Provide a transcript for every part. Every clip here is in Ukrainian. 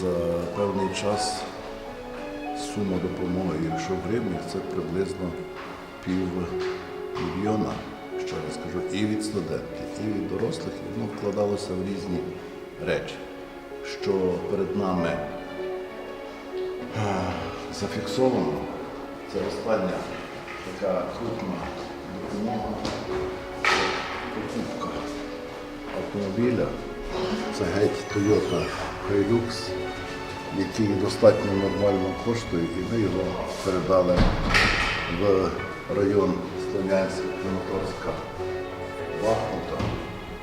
за певний час сума допомоги, якщо в гривнях, це приблизно пів мільйона, ще раз кажу, і від студентів, і від дорослих, і воно вкладалося в різні речі, що перед нами е, зафіксовано. Це остання така крупна допомога, покупка автомобіля. Це геть Toyota Hilux, який достатньо нормально коштує, і ми його передали в район Слов'янська, Краматорська, Бахмута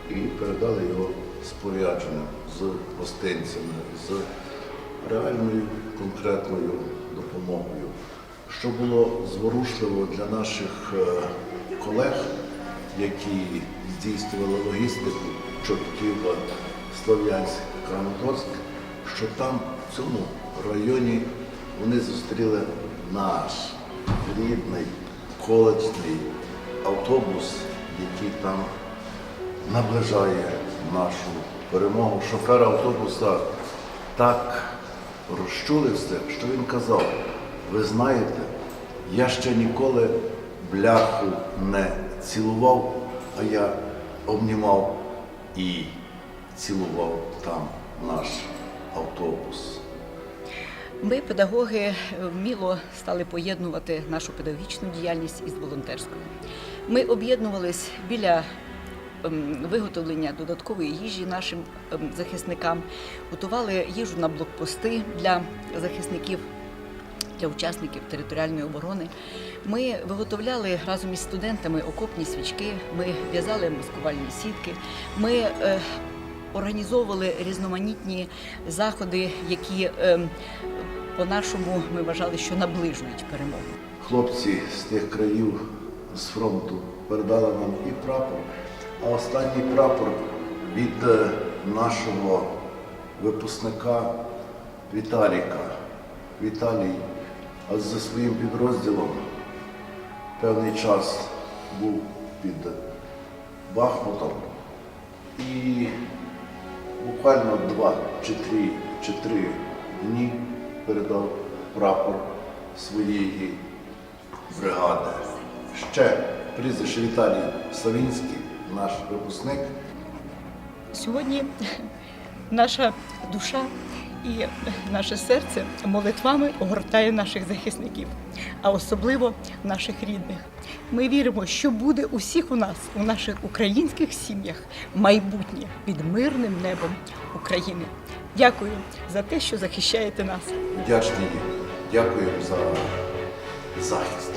і передали його спорядженим з гостинцями, з реальною конкретною допомогою. Що було зворушливо для наших е, колег, які здійснювали логістику Чортків, Слов'янськ, Краматорськ, що там, в цьому районі, вони зустріли наш рідний коледжний автобус, який там наближає нашу перемогу. Шофер автобуса так розчулився, що він казав, ви знаєте, я ще ніколи бляху не цілував, а я обнімав і цілував там наш автобус. Ми, педагоги, вміло стали поєднувати нашу педагогічну діяльність із волонтерською. Ми об'єднувались біля ем, виготовлення додаткової їжі нашим ем, захисникам, готували їжу на блокпости для захисників. Для учасників територіальної оборони ми виготовляли разом із студентами окопні свічки, ми в'язали маскувальні сітки, ми е, організовували різноманітні заходи, які е, по-нашому ми вважали, що наближують перемогу. Хлопці з тих країв з фронту передали нам і прапор, а останній прапор від е, нашого випускника Віталіка. Віталій а за своїм підрозділом певний час був під Бахмутом і буквально два чи три, чи три дні передав прапор своєї бригади. Ще прізвище Віталій Савінський, наш випускник. Сьогодні наша душа і наше серце молитвами огортає наших захисників, а особливо наших рідних. Ми віримо, що буде у всіх у нас, у наших українських сім'ях, майбутнє під мирним небом України. Дякую за те, що захищаєте нас. Їм. Дякуємо за захист.